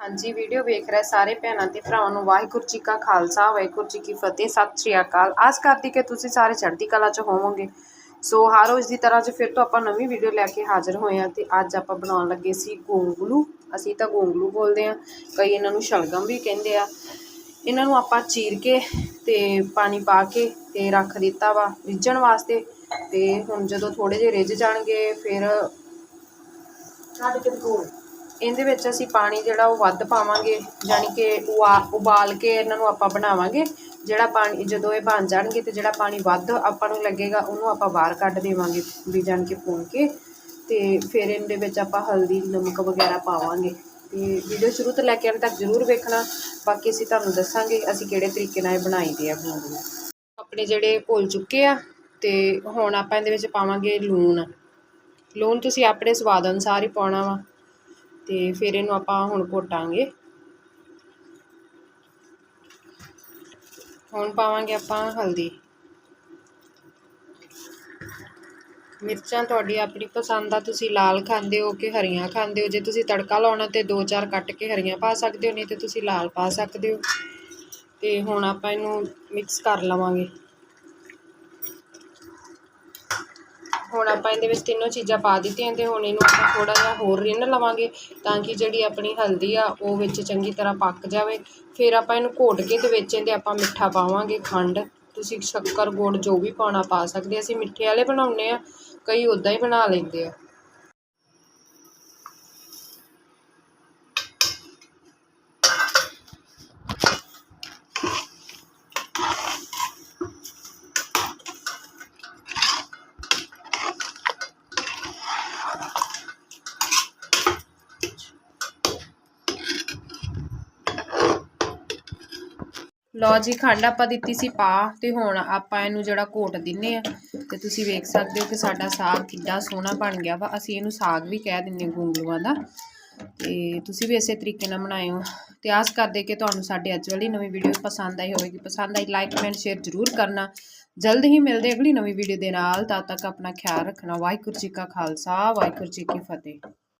ਹਾਂਜੀ, ਵੀਡੀਓ ਵੇਖ ਰਹੇ ਸਾਰੇ ਭੈਣਾਂ ਤੇ ਭਰਾਵਾਂ ਨੂੰ ਵਾਹਿਗੁਰੂ ਜੀ ਕਾ ਖਾਲਸਾ, ਵਾਹਿਗੁਰੂ ਜੀ ਕੀ ਫਤਿਹ, ਸਤਿ ਸ਼੍ਰੀ ਅਕਾਲ। ਆਸ ਕਰਦੀ ਕਿ ਤੁਸੀਂ ਸਾਰੇ ਚੜ੍ਹਦੀ ਕਲਾ 'ਚ ਹੋਵੋਗੇ। ਸੋ ਹਰ ਰੋਜ਼ ਦੀ ਤਰ੍ਹਾਂ 'ਚ ਫਿਰ ਤੋਂ ਆਪਾਂ ਨਵੀਂ ਵੀਡੀਓ ਲੈ ਕੇ ਹਾਜ਼ਰ ਹੋਏ ਹਾਂ ਤੇ ਅੱਜ ਆਪਾਂ ਬਣਾਉਣ ਲੱਗੇ ਸੀ ਗੋਂਗਲੂ। ਅਸੀਂ ਤਾਂ ਗੋਂਗਲੂ ਬੋਲਦੇ ਹਾਂ। ਕਈ ਇਹਨਾਂ ਨੂੰ ਸ਼ਲਗਮ ਵੀ ਕਹਿੰਦੇ ਆ। ਇਹਨਾਂ ਨੂੰ ਆਪਾਂ ਚੀਰ ਕੇ ਤੇ ਪਾਣੀ ਪਾ ਕੇ ਤੇ ਰੱਖ ਦਿੱਤਾ ਵਾ ਰਿੱਝਣ ਵਾਸਤੇ। ਤੇ ਹੁਣ ਜਦੋਂ ਥੋੜੇ ਜਿਹੇ ਰਿੱਝ ਜਾਣਗੇ, ਫਿਰ ਕੱਢ ਕੇ ਦਿਖਾਓ ਇਹਦੇ ਵਿੱਚ ਅਸੀਂ ਪਾਣੀ ਜਿਹੜਾ ਉਹ ਵੱਧ ਪਾਵਾਂਗੇ ਯਾਨੀ ਕਿ ਉਆ- ਉਬਾਲ ਕੇ ਇਹਨਾਂ ਨੂੰ ਆਪਾਂ ਬਣਾਵਾਂਗੇ। ਜਿਹੜਾ ਪਾਣੀ, ਜਦੋਂ ਇਹ ਬਣ ਜਾਣਗੇ ਤੇ ਜਿਹੜਾ ਪਾਣੀ ਵੱਧ ਆਪਾਂ ਨੂੰ ਲੱਗੇਗਾ, ਉਹਨੂੰ ਆਪਾਂ ਬਾਹਰ ਕੱਢ ਦੇਵਾਂਗੇ ਵੀ ਜਾਣ ਕੇ ਭੁੰਨ ਕੇ ਤੇ ਫਿਰ ਇਹਦੇ ਵਿੱਚ ਆਪਾਂ ਹਲਦੀ, ਨਮਕ ਵਗੈਰਾ ਪਾਵਾਂਗੇ। ਤੇ ਵੀਡੀਓ ਸ਼ੁਰੂ ਤੋਂ ਲੈ ਕੇ ਅੰਤ ਤੱਕ ਜ਼ਰੂਰ ਵੇਖਣਾ। ਬਾਕੀ ਅਸੀਂ ਤੁਹਾਨੂੰ ਦੱਸਾਂਗੇ ਅਸੀਂ ਕਿਹੜੇ ਤਰੀਕੇ ਨਾਲ ਇਹ ਬਣਾਈਦੇ ਆ ਗੋਂਗਲੂ ਆਪਣੇ ਜਿਹੜੇ ਘੁਲ ਚੁੱਕੇ ਆ ਤੇ ਹੁਣ ਆਪਾਂ ਇਹਦੇ ਵਿੱਚ ਪਾਵਾਂਗੇ ਲੂਣ। ਲੂਣ ਤੁਸੀਂ ਆਪਣੇ ਸਵਾਦ ਅਨੁਸਾਰ ਹੀ ਪਾਉਣਾ ਵਾ। ਤੇ ਫਿਰ ਇਹਨੂੰ ਆਪਾਂ ਹੁਣ ਘੋਟਾਂਗੇ। ਹੁਣ ਪਾਵਾਂਗੇ ਆਪਾਂ ਹਲਦੀ। ਮਿਰਚਾਂ ਤੁਹਾਡੀ ਆਪਣੀ ਪਸੰਦ ਆ, ਤੁਸੀਂ ਲਾਲ ਖਾਂਦੇ ਹੋ ਕਿ ਹਰੀਆਂ ਖਾਂਦੇ ਹੋ? ਜੇ ਤੁਸੀਂ ਤੜਕਾ ਲਾਉਣਾ ਤੇ ਦੋ ਚਾਰ ਕੱਟ ਕੇ ਹਰੀਆਂ ਪਾ ਸਕਦੇ ਹੋ, ਨਹੀਂ ਤੇ ਤੁਸੀਂ ਲਾਲ ਪਾ ਸਕਦੇ ਹੋ। ਤੇ ਹੁਣ ਆਪਾਂ ਇਹਨੂੰ ਮਿਕਸ ਕਰ ਲਵਾਂਗੇ। ਹੁਣ ਆਪਾਂ ਇਹਦੇ ਵਿੱਚ ਤਿੰਨੋਂ ਚੀਜ਼ਾਂ ਪਾ ਦਿੱਤੀਆਂ ਤੇ ਹੁਣ ਇਹਨੂੰ ਆਪਾਂ ਥੋੜਾ ਜਿਹਾ ਹੋਰ ਰਿੰਨ ਲਵਾਂਗੇ ਤਾਂ ਕਿ ਜਿਹੜੀ ਆਪਣੀ ਹਲਦੀ ਆ ਉਹ ਵਿੱਚ ਚੰਗੀ ਤਰ੍ਹਾਂ ਪੱਕ ਜਾਵੇ। ਫਿਰ ਆਪਾਂ ਇਹਨੂੰ ਘੋਟ ਕੇ ਤੇ ਵਿੱਚ ਇਹਦੇ ਆਪਾਂ ਮਿੱਠਾ ਪਾਵਾਂਗੇ, ਖੰਡ। ਤੁਸੀਂ ਸ਼ੱਕਰ, ਗੁੜ ਜੋ ਵੀ ਪਾਉਣਾ ਪਾ ਸਕਦੇ ਅਸੀਂ ਮਿੱਠੇ ਵਾਲੇ ਬਣਾਉਂਦੇ ਆ, ਕਈ ਉਦਾਂ ਹੀ ਬਣਾ ਲੈਂਦੇ ਆ। ਲਓ ਜੀ, ਖੰਡ ਆਪਾਂ ਦਿੱਤੀ ਸੀ ਪਾ, ਤੇ ਹੁਣ ਆਪਾਂ ਇਹਨੂੰ ਜਿਹੜਾ ਘੋਟ ਦਿੰਨੇ ਆ, ਤੇ ਤੁਸੀਂ ਵੇਖ ਸਕਦੇ ਹੋ ਕਿ ਸਾਡਾ ਸਾਗ ਕਿੱਡਾ ਸੋਹਣਾ ਬਣ ਗਿਆ ਵਾ। ਅਸੀਂ ਇਹਨੂੰ ਸਾਗ ਵੀ ਕਹਿ ਦਿੰਨੇ ਗੋਂਗਲੂਆਂ ਦਾ। ਤੇ ਤੁਸੀਂ ਵੀ ਇਸੇ ਤਰੀਕੇ ਨਾਲ ਬਣਾਇਓ। ਤੇ ਆਸ ਕਰਦੇ ਕਿ ਤੁਹਾਨੂੰ ਸਾਡੀ ਅੱਜ ਵਾਲੀ ਨਵੀਂ ਵੀਡੀਓ ਪਸੰਦ ਆਈ ਹੋਵੇਗੀ। ਪਸੰਦ ਆਈ ਲਾਈਕ ਕਮੈਂਟ ਸ਼ੇਅਰ ਜ਼ਰੂਰ ਕਰਨਾ। ਜਲਦ ਹੀ ਮਿਲਦੇ ਅਗਲੀ ਨਵੀਂ ਵੀਡੀਓ ਦੇ ਨਾਲ। ਤਦ ਤੱਕ ਆਪਣਾ ਖਿਆਲ ਰੱਖਣਾ। ਵਾਹਿਗੁਰੂ ਜੀ ਕਾ ਖਾਲਸਾ, ਵਾਹਿਗੁਰੂ ਜੀ ਕੀ ਫਤਿਹ।